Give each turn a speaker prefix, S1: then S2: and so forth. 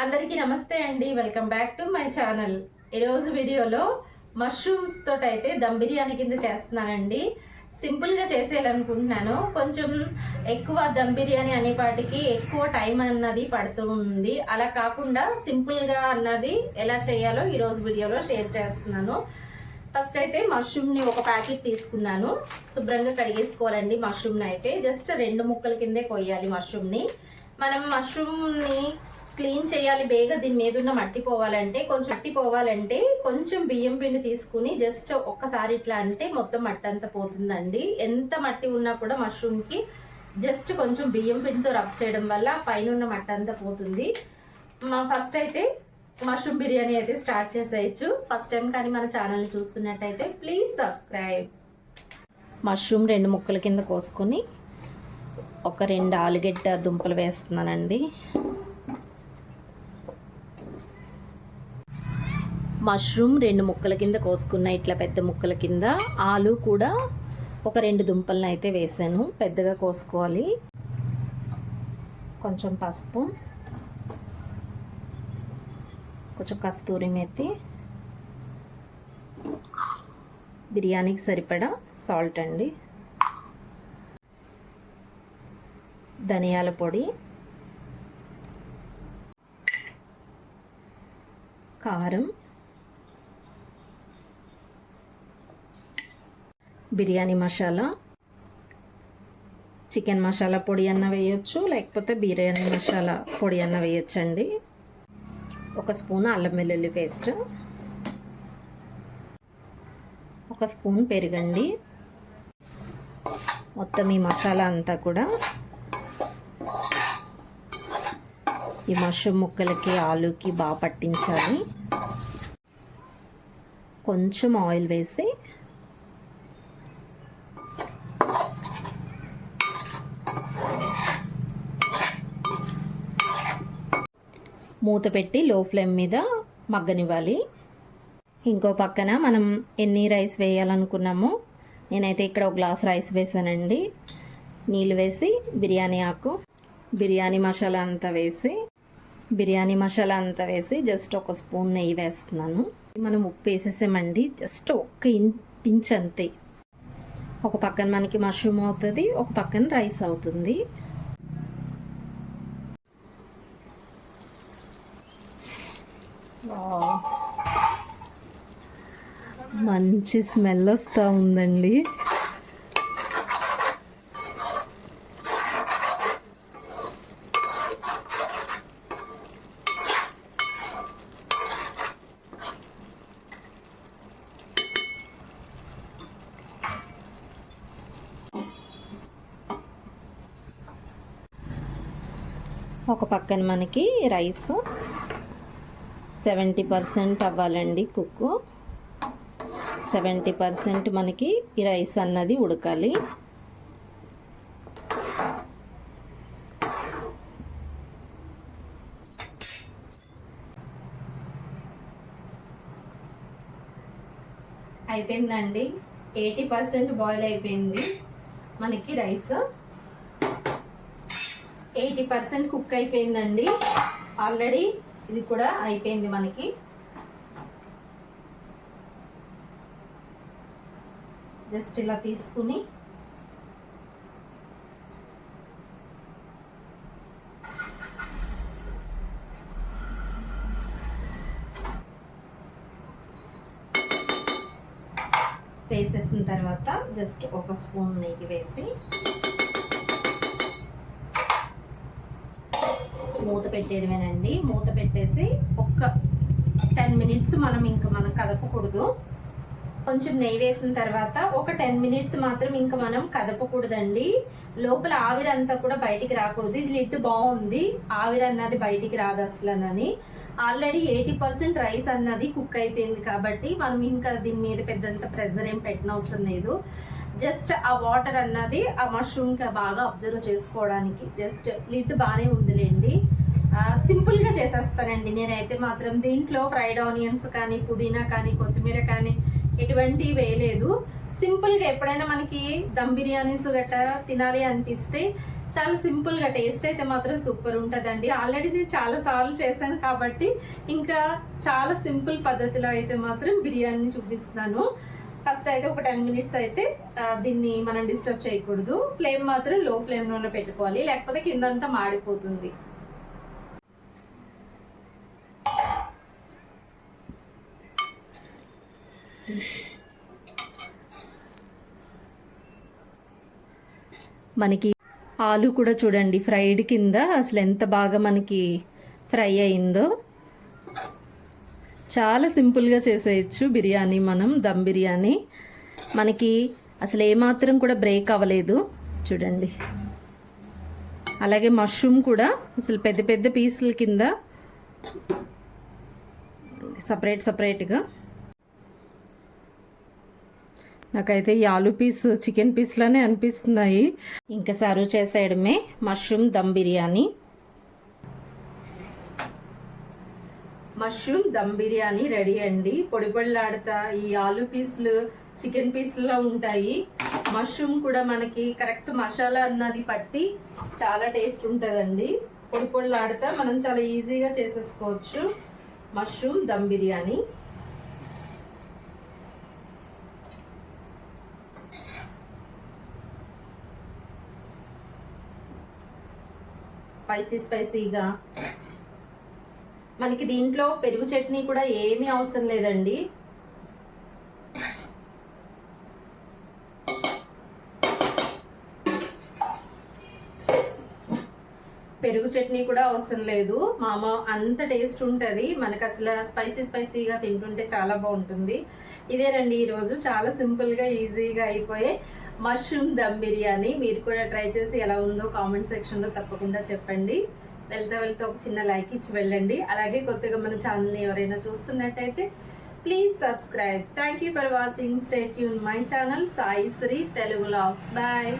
S1: అందరికీ నమస్తే అండి. Welcome back to my channel ఈరోజు వీడియోలో మష్రూమ్స్ తోటైతే అయితే దమ్ బిర్యానీ కింద చేస్తున్నానండి. సింపుల్గా చేసేయాలనుకుంటున్నాను. కొంచెం ఎక్కువ దమ్ బిర్యానీ అనేపాటికి ఎక్కువ టైం అన్నది పడుతూ ఉంది. అలా కాకుండా సింపుల్గా అన్నది ఎలా చేయాలో ఈరోజు వీడియోలో షేర్ చేస్తున్నాను. ఫస్ట్ అయితే మష్రూమ్ని ఒక ప్యాకెట్ తీసుకున్నాను. శుభ్రంగా కడిగేసుకోవాలండి మష్రూమ్ని అయితే. జస్ట్ రెండు ముక్కల కిందే కొయ్యాలి మష్రూమ్ని మనం మష్రూమ్ని క్లీన్ చేయాలి బేగా దీని మీద ఉన్న మట్టి పోవాలంటే కొంచెం మట్టి పోవాలంటే కొంచెం బియ్యం పిండి తీసుకుని జస్ట్ ఒక్కసారి ఇట్లా అంటే మొత్తం మట్టి అంతా పోతుందండి. ఎంత మట్టి ఉన్నా కూడా మష్రూమ్కి జస్ట్ కొంచెం బియ్యం పిండితో రబ్ చేయడం వల్ల పైన ఉన్న మట్టి అంతా పోతుంది. ఫస్ట్ అయితే మష్రూమ్ బిర్యానీ అయితే స్టార్ట్ చేసేయచ్చు. ఫస్ట్ టైం కానీ మన ఛానల్ని చూస్తున్నట్టయితే ప్లీజ్ సబ్స్క్రైబ్ మష్రూమ్ రెండు ముక్కల కింద కోసుకొని ఒక రెండు ఆలుగడ్డ దుంపలు వేస్తున్నానండి. మష్రూమ్ రెండు ముక్కల కింద కోసుకున్న ఇట్లా పెద్ద ముక్కల కింద ఆలు కూడా ఒక రెండు దుంపలను అయితే వేసాను. పెద్దగా కోసుకోవాలి. కొంచెం పసుపు కొంచెం కస్తూరి మెత్తి బిర్యానీకి సరిపడా సాల్ట్ అండి. ధనియాల పొడి కారం బిర్యానీ మసాలా చికెన్ మసాలా పొడి అన్న వేయచ్చు లేకపోతే బిర్యానీ మసాలా పొడి అన్న వేయచ్చండి. ఒక స్పూన్ అల్లం వెల్లుల్లి పేస్ట్ ఒక స్పూన్ పెరుగండి మొత్తం ఈ మసాలా అంతా కూడా. ఈ మష్రూమ్ ముక్కలకి ఆలుకి బాగా పట్టించాలి. కొంచెం ఆయిల్ వేసి మూత పెట్టి లో ఫ్లేమ్ మీద మగ్గనివ్వాలి. ఇంకో పక్కన మనం ఎన్ని రైస్ వేయాలనుకున్నామో నేనైతే ఇక్కడ ఒక గ్లాస్ రైస్ వేసానండి. నీళ్ళు వేసి బిర్యానీ ఆకు బిర్యానీ మసాలా అంతా వేసి బిర్యానీ మసాలా అంతా వేసి జస్ట్ ఒక స్పూన్ నెయ్యి వేస్తున్నాను. మనం ఉప్పు వేసేసామండి జస్ట్ ఒక్క ఇన్ పించ్ అంతే. ఒక పక్కన మనకి మష్రూమ్ అవుతుంది ఒక పక్కన రైస్ అవుతుంది. మంచి స్మెల్ వస్తూ ఉందండి. ఒక పక్కన మనకి రైస్. సెవెంటీ పర్సెంట్ అవ్వాలండి కుక్కు. సెవెంటీ పర్సెంట్ మనకి ఈ రైస్ అన్నది ఉడకాలి. అయిపోయిందండి. ఎయిటీ పర్సెంట్ బాయిల్ అయిపోయింది మనకి రైస్. ఎయిటీ పర్సెంట్ కుక్ అయిపోయిందండి. ఆల్రెడీ ఇది కూడా అయిపోయింది మనకి. జస్ట్ ఇలా తీసుకుని వేసేసిన తర్వాత జస్ట్ ఒక స్పూన్ నెయ్యి వేసి మూత పెట్టేయడమేనండి. మూత పెట్టేసి ఒక్క టెన్ మినిట్స్ మనం ఇంకా మనం కదపకూడదు. కొంచెం నెయ్యి వేసిన తర్వాత ఒక టెన్ మినిట్స్ మాత్రం ఇంకా మనం కదపకూడదండి. లోపల ఆవిరంతా కూడా బయటికి రాకూడదు. ఇది లిడ్ బాగుంది. ఆవిరి అన్నది బయటికి రాదు అసలు ఆల్రెడీ ఎయిటీ పర్సెంట్ రైస్ అన్నది కుక్ అయిపోయింది కాబట్టి మనం ఇంకా దీని మీద పెద్దంత ప్రెజర్ ఏం పెట్టనవసరం లేదు. జస్ట్ ఆ వాటర్ అన్నది ఆ మష్రూమ్కి బాగా అబ్జర్వ్ చేసుకోవడానికి. జస్ట్ లిడ్ బాగానే ఉందిలేండి. సింపుల్గా చేసేస్తానండి. నేనైతే మాత్రం దీంట్లో ఫ్రైడ్ ఆనియన్స్ కానీ పుదీనా కానీ కొత్తిమీర కానీ ఎటువంటివి వేయలేదు. సింపుల్గా ఎప్పుడైనా మనకి దమ్ బిర్యానీస్ గట్రా తినాలి అనిపిస్తే చాలా సింపుల్గా టేస్ట్ అయితే మాత్రం సూపర్ ఉంటుందండి. ఆల్రెడీ నేను చాలా సార్లు చేశాను కాబట్టి ఇంకా చాలా సింపుల్ పద్ధతిలో అయితే మాత్రం బిర్యానీ చూపిస్తున్నాను. ఫస్ట్ అయితే ఒక టెన్ మినిట్స్ అయితే దీన్ని మనం డిస్టర్బ్ చేయకూడదు. ఫ్లేమ్ మాత్రం లో ఫ్లేమ్లోనే పెట్టుకోవాలి. లేకపోతే కిందంతా మాడిపోతుంది. మనకి ఆలు కూడా చూడండి ఫ్రైడ్ కింద అసలు ఎంత బాగా మనకి ఫ్రై అయిందో. చాలా సింపుల్గా చేసేయచ్చు బిర్యానీ మనం దమ్ బిర్యానీ. మనకి అసలు ఏమాత్రం కూడా బ్రేక్ అవ్వలేదు. చూడండి. అలాగే మష్రూమ్ కూడా అసలు పెద్ద పెద్ద పీసుల కింద. సపరేట్ సపరేట్గా. నాకైతే ఈ ఆలు పీస్ చికెన్ పీస్లోనే అనిపిస్తున్నాయి. ఇంకా serve చేసేయడమే mushroom dum biryani. Mushroom dum biryani ready అండి. పొడి పొడిలాడతా ఈ ఆలు పీసులు చికెన్ పీసుల్లో ఉంటాయి. మష్రూమ్ కూడా మనకి కరెక్ట్ మసాలా అన్నది పట్టి చాలా టేస్ట్ ఉంటుందండి. పొడి పొడిలాడతా మనం చాలా ఈజీగా చేసేసుకోవచ్చు. మష్రూమ్ దమ్ బిర్యానీ. స్పైసీ స్పైసీగా. మనకి దీంట్లో పెరుగు చట్నీ కూడా ఏమీ అవసరం లేదండి. పెరుగు చట్నీ కూడా అవసరం లేదు. మామ అంత టేస్ట్ ఉంటుంది. మనకు అసలు స్పైసీ స్పైసీగా తింటుంటే చాలా బాగుంటుంది. ఇదేనండి ఈరోజు. చాలా సింపుల్గా ఈజీగా అయిపోయే మష్రూమ్ దమ్ బిర్యానీ మీరు కూడా ట్రై చేసి ఎలా ఉందో కామెంట్ సెక్షన్లో తప్పకుండా చెప్పండి. వెళ్తా వెళ్తా ఒక చిన్న లైక్ ఇచ్చి వెళ్ళండి. అలాగే కొత్తగా మన ఛానల్ని ఎవరైనా చూస్తున్నట్టయితే please subscribe. Thank you for watching. Stay Yoon my channel. Sai Sri Telugu logs. Bye.